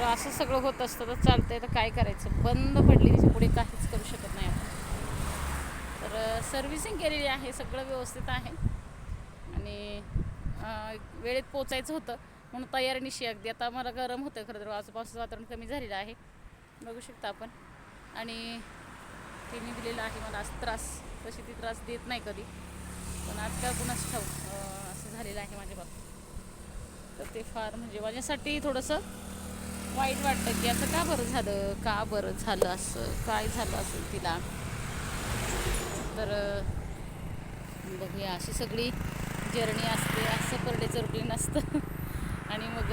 तर असं सगळं होत असतं तर चालतंय तर काय करायचं? बंद पडली तिच्या पुढे काहीच करू शकत नाही आपण. तर सर्व्हिसिंग केलेली आहे सगळं व्यवस्थित आहे. आणि वेळेत पोचायचं होतं म्हणून तयारीनिशी अगदी आता मला गरम होतं खरं तर आजूबाजूचं वातावरण कमी झालेलं आहे. बघू शकता आपण. आणि तिने दिलेला आहे मला आज त्रास. तशी ती त्रास देत नाही कधी. पण आजकाल कुणाच ठाऊ असं झालेलं आहे माझ्या बाबतीत. तर ते फार म्हणजे माझ्यासाठी थोडंसं वाईट वाटतं की असं का बरं झालं? का बरं झालं असं? काय झालं असेल तिला? तर बघूया. अशी सगळी जर्नी असते. असं परडेचं रुटीन असतं. आणि मग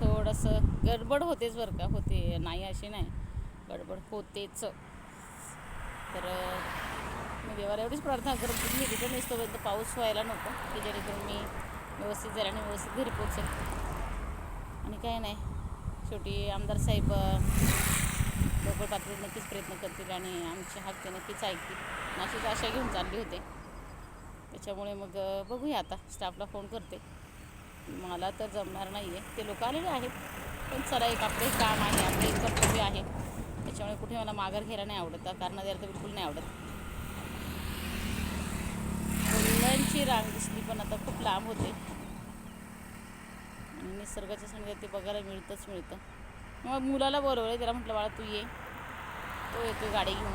थोडंसं गडबड होतेच बरं का. होते. नाही अशी नाही. गडबड होतेच. तर मी देवाला एवढीच प्रार्थना करत मी की रिटर्न येतोपर्यंत पाऊस व्हायला नको. की जेणेकरून मी व्यवस्थित झाल्याने व्यवस्थित घरी पोचेल. आणि काय नाही. शेवटी आमदार साहेब लोकल पातळीत नक्कीच प्रयत्न करतील आणि आमचे हक्क ते नक्कीच ऐकतील. अशीच आशा घेऊन चालली होते. त्याच्यामुळे मग बघूया आता. स्टाफला फोन करते. मला तर जमणार नाही आहे ते लोक आलेले आहेत. पण चला एक आपलं एक काम आहे. आपलं एक कर्तव्य आहे. त्याच्यामुळे कुठे मला माघार घ्यायला नाही आवडत. कारण द्यायला तर बिलकुल नाही आवडत. मुलांची रांग दिसली पण आता खूप लांब होते. निसर्गाच्या संगीत ते बघायला मिळतंच मिळतं. मग मुलाला बरोबर त्याला म्हटलं बाळा तू ये. तो येतो गाडी घेऊन.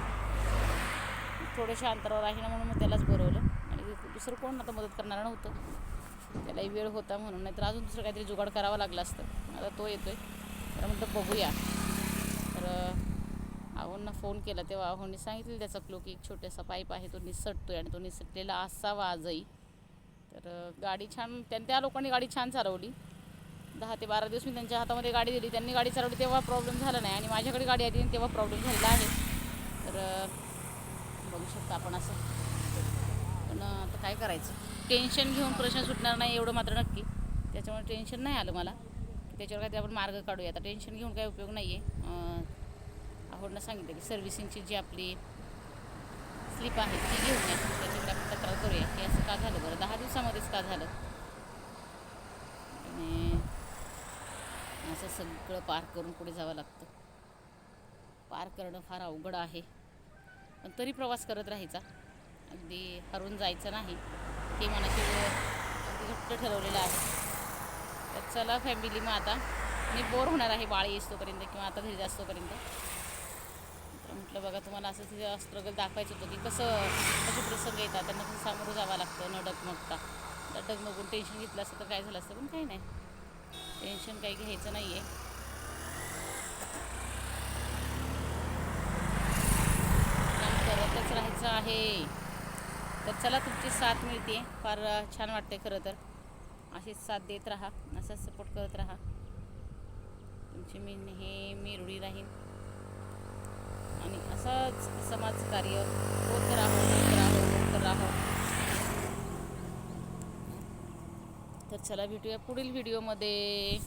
थोड्याशा अंतरावर आहे ना म्हणून मग त्यालाच बोलवलं. आणि दुसरं कोण आता मदत करणार नव्हतं. त्यालाही वेळ होता म्हणून. नाही तर अजून दुसरं काहीतरी जुगाड करावं लागला असतं. आता तो येतो आहे तर म्हटलं बघूया. तर आहोंना फोन केला. तेव्हा आहोंनी सांगितलं त्याचा क्लो की एक छोटासा पाईप आहे. तो निसटतो आहे आणि तो निसटलेला असावा आजही. तर गाडी छान त्या त्या लोकांनी गाडी छान चालवली. दहा ते बारा दिवस मी त्यांच्या हातामध्ये गाडी दिली. त्यांनी गाडी चालवली तेव्हा प्रॉब्लेम झाला नाही. आणि माझ्याकडे गाडी आली आणि तेव्हा प्रॉब्लेम झालेला आहे. तर बघू शकता आपण असं. पण आता काय करायचं? टेन्शन घेऊन प्रश्न सुटणार नाही एवढं मात्र नक्की. त्याच्यामुळे टेन्शन नाही आलं मला. त्याच्यावर काहीतरी आपण मार्ग काढूया. आता टेन्शन घेऊन काही उपयोग नाही आहे आवडनं सांगितलं की सर्व्हिसिंगची जी आपली स्लिप आहे ती घेऊन या. त्याच्याकडे आपण तक्रार करूया की असं का झालं बरं? दहा दिवसामध्येच का झालं आणि असं सगळं पार करून पुढे जावं लागतं. पार करणं फार अवघड आहे. पण तरी प्रवास करत राहायचा. अगदी हरून जायचं नाही. हे मनाशी अगदी घट्ट ठरवलेलं आहे. तर चला फॅमिली मग आता. मी बोर होणार आहे. बाळ येईस्तोपर्यंत किंवा आता घरी जास्तोपर्यंत. तर म्हटलं बघा तुम्हाला असं तिथे स्ट्रगल दाखवायचं होतं की कसं कसे प्रसंग येतात. त्यांना कसं सामोरं जावं लागतं. न डगमगता न डगमगून टेन्शन घेतलं असतं तर काय झालं असतं? पण काही नाही. टेन्शन काही घ्यायचं नाही आहे करतच राहायचं आहे. तर चला तुमची साथ मिळते. फार छान वाटते खरं तर. अशीच साथ देत राहा. असाच सपोर्ट करत राहा. तुमची मी नेहमी रुढी राहीन. आणि असंच समाजकार्य होत राहो होत राहो होत राहो तर चला भेटूया पुढील व्हिडिओमध्ये.